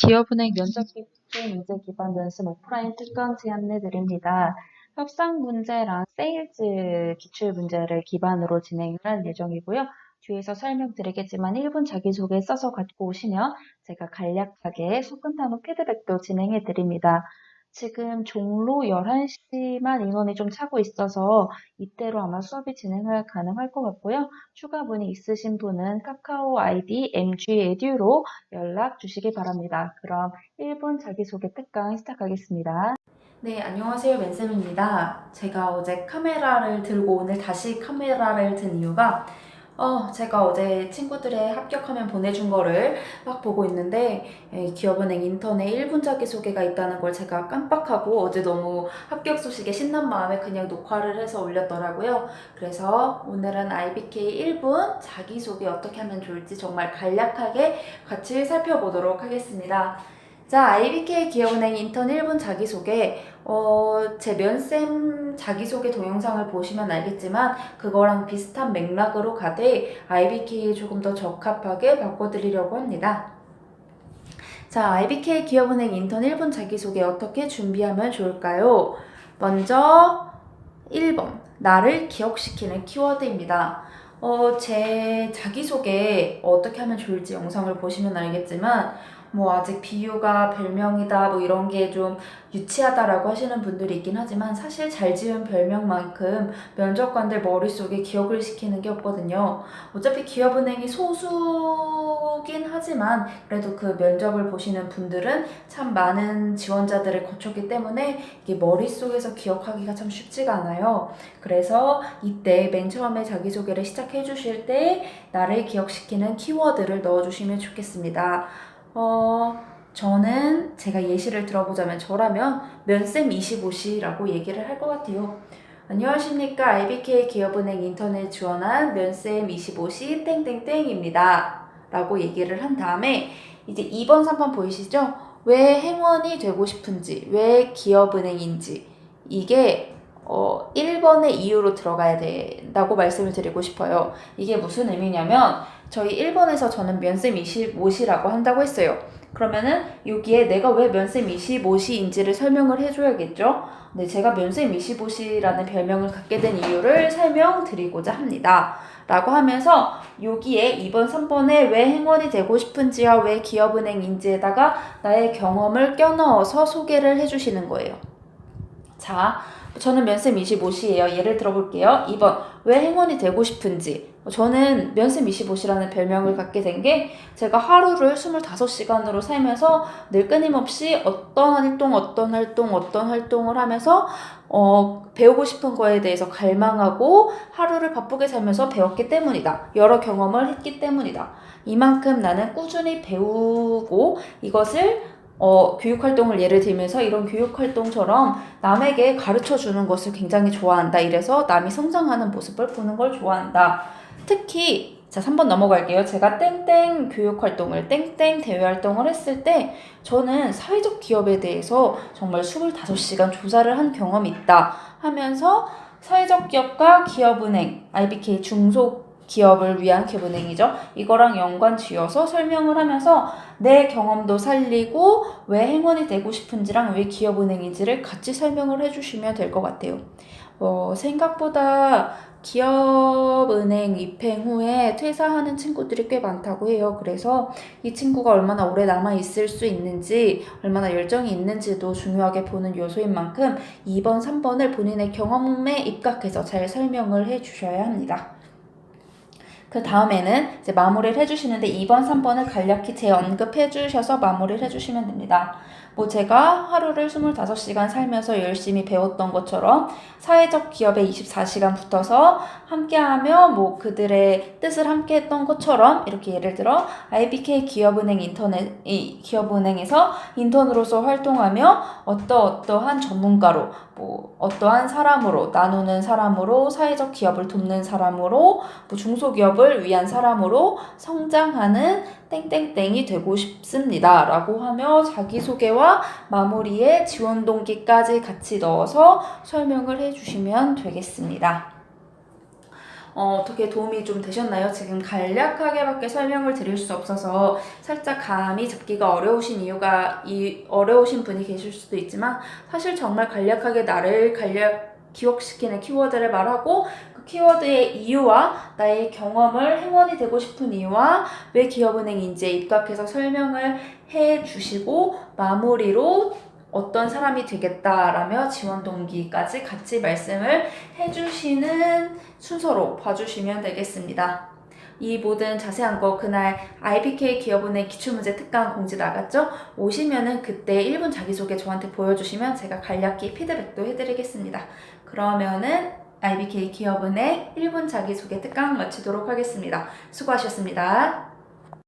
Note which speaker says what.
Speaker 1: 기업은행 면접 기출 문제 기반 연습 오프라인 특강지 안내 드립니다. 협상 문제랑 세일즈 기출 문제를 기반으로 진행을 할 예정이고요. 뒤에서 설명드리겠지만 1분 자기소개 써서 갖고 오시면 제가 간략하게 후 피드백도 진행해 드립니다. 지금 종로 11시만 인원이 좀 차고 있어서 이때로 아마 수업이 진행을 가능할 것 같고요. 추가 문의 있으신 분은 카카오 아이디 mgedu로 연락 주시기 바랍니다. 그럼 1분 자기소개 특강 시작하겠습니다.
Speaker 2: 네, 안녕하세요. 맨쌤입니다. 제가 어제 카메라를 들고 오늘 다시 카메라를 든 이유가 어, 제가 어제 친구들의 합격하면 보내준 거를 막 보고 있는데 에, 기업은행 인턴에 1분 자기 소개가 있다는 걸 제가 깜빡하고 어제 너무 합격 소식에 신난 마음에 그냥 녹화를 해서 올렸더라고요. 그래서 오늘은 IBK 1분 자기소개 어떻게 하면 좋을지 정말 간략하게 같이 살펴보도록 하겠습니다. 자, IBK 기업은행 인턴 1분 자기소개. 어, 제 면쌤 자기소개 동영상을 보시면 알겠지만, 그거랑 비슷한 맥락으로 가되, IBK에 조금 더 적합하게 바꿔드리려고 합니다. 자, IBK 기업은행 인턴 1분 자기소개 어떻게 준비하면 좋을까요? 먼저, 1번. 나를 기억시키는 키워드입니다. 어, 제 자기소개 어떻게 하면 좋을지 영상을 보시면 알겠지만, 뭐 아직 비유가 별명이다 뭐 이런 게 좀 유치하다라고 하시는 분들이 있긴 하지만 사실 잘 지은 별명만큼 면접관들 머릿속에 기억을 시키는 게 없거든요. 어차피 기업은행이 소수긴 하지만 그래도 그 면접을 보시는 분들은 참 많은 지원자들을 거쳤기 때문에 이게 머릿속에서 기억하기가 참 쉽지가 않아요. 그래서 이때 맨 처음에 자기소개를 시작해 주실 때 나를 기억시키는 키워드를 넣어 주시면 좋겠습니다. 어, 저는 제가 예시를 들어보자면 저라면 면쌤 25시라고 얘기를 할 것 같아요. 안녕하십니까. IBK 기업은행 인터넷 지원한 면쌤 25시 땡땡땡입니다. 라고 얘기를 한 다음에 이제 2번, 3번 보이시죠? 왜 행원이 되고 싶은지, 왜 기업은행인지 이게 어, 1번의 이유로 들어가야 된다고 말씀을 드리고 싶어요. 이게 무슨 의미냐면 저희 1번에서 저는 면쌤 25시라고 한다고 했어요. 그러면은 여기에 내가 왜 면쌤 25시인지를 설명을 해줘야겠죠? 네, 제가 면쌤 25시라는 별명을 갖게 된 이유를 설명드리고자 합니다. 라고 하면서 여기에 2번, 3번에 왜 행원이 되고 싶은지와 왜 기업은행인지에다가 나의 경험을 껴넣어서 소개를 해주시는 거예요. 자, 저는 면쌤 25시예요. 예를 들어볼게요. 2번, 왜 행원이 되고 싶은지. 저는 면쌤 25시라는 별명을 갖게 된 게 제가 하루를 25시간으로 살면서 늘 끊임없이 어떤 활동, 어떤 활동, 어떤 활동을 하면서 어, 배우고 싶은 거에 대해서 갈망하고 하루를 바쁘게 살면서 배웠기 때문이다. 여러 경험을 했기 때문이다. 이만큼 나는 꾸준히 배우고 이것을 어, 교육활동을 예를 들면서 이런 교육활동처럼 남에게 가르쳐 주는 것을 굉장히 좋아한다. 이래서 남이 성장하는 모습을 보는 걸 좋아한다. 특히, 자, 3번 넘어갈게요. 제가 땡땡 교육활동을, 땡땡 대외활동을 했을 때 저는 사회적 기업에 대해서 정말 25시간 조사를 한 경험이 있다 하면서 사회적 기업과 기업은행, IBK 중소 기업을 위한 기업은행이죠. 이거랑 연관 지어서 설명을 하면서 내 경험도 살리고 왜 행원이 되고 싶은지랑 왜 기업은행인지를 같이 설명을 해주시면 될 것 같아요. 어, 생각보다 기업은행 입행 후에 퇴사하는 친구들이 꽤 많다고 해요. 그래서 이 친구가 얼마나 오래 남아 있을 수 있는지, 얼마나 열정이 있는지도 중요하게 보는 요소인 만큼 2번, 3번을 본인의 경험에 입각해서 잘 설명을 해 주셔야 합니다. 그 다음에는 이제 마무리를 해주시는데 2번, 3번을 간략히 재언급해 주셔서 마무리를 해주시면 됩니다. 뭐 제가 하루를 25시간 살면서 열심히 배웠던 것처럼 사회적 기업에 24시간 붙어서 함께하며 뭐 그들의 뜻을 함께 했던 것처럼 이렇게 예를 들어 IBK 기업은행 인터넷 이 기업은행에서 인턴으로서 활동하며 어떠 어떠한 전문가로 뭐 어떠한 사람으로 나누는 사람으로 사회적 기업을 돕는 사람으로 뭐 중소기업 을 위한 사람으로 성장하는 땡땡땡이 되고 싶습니다. 라고 하며 자기소개와 마무리에 지원 동기까지 같이 넣어서 설명을 해주시면 되겠습니다. 어, 어떻게 도움이 좀 되셨나요? 지금 간략하게밖에 설명을 드릴 수 없어서 살짝 감이 잡기가 어려우신 이유가 이 어려우신 분이 계실 수도 있지만 사실 정말 간략하게 나를 간략 기억시키는 키워드를 말하고 그 키워드의 이유와 나의 경험을 행원이 되고 싶은 이유와 왜 기업은행인지 입각해서 설명을 해 주시고 마무리로 어떤 사람이 되겠다라며 지원 동기까지 같이 말씀을 해주시는 순서로 봐주시면 되겠습니다. 이 모든 자세한 거 그날 IBK 기업은행 기출문제 특강 공지 나갔죠? 오시면은 그때 1분 자기소개 저한테 보여주시면 제가 간략히 피드백도 해드리겠습니다. 그러면은 IBK 기업은행 1분 자기소개 특강 마치도록 하겠습니다. 수고하셨습니다.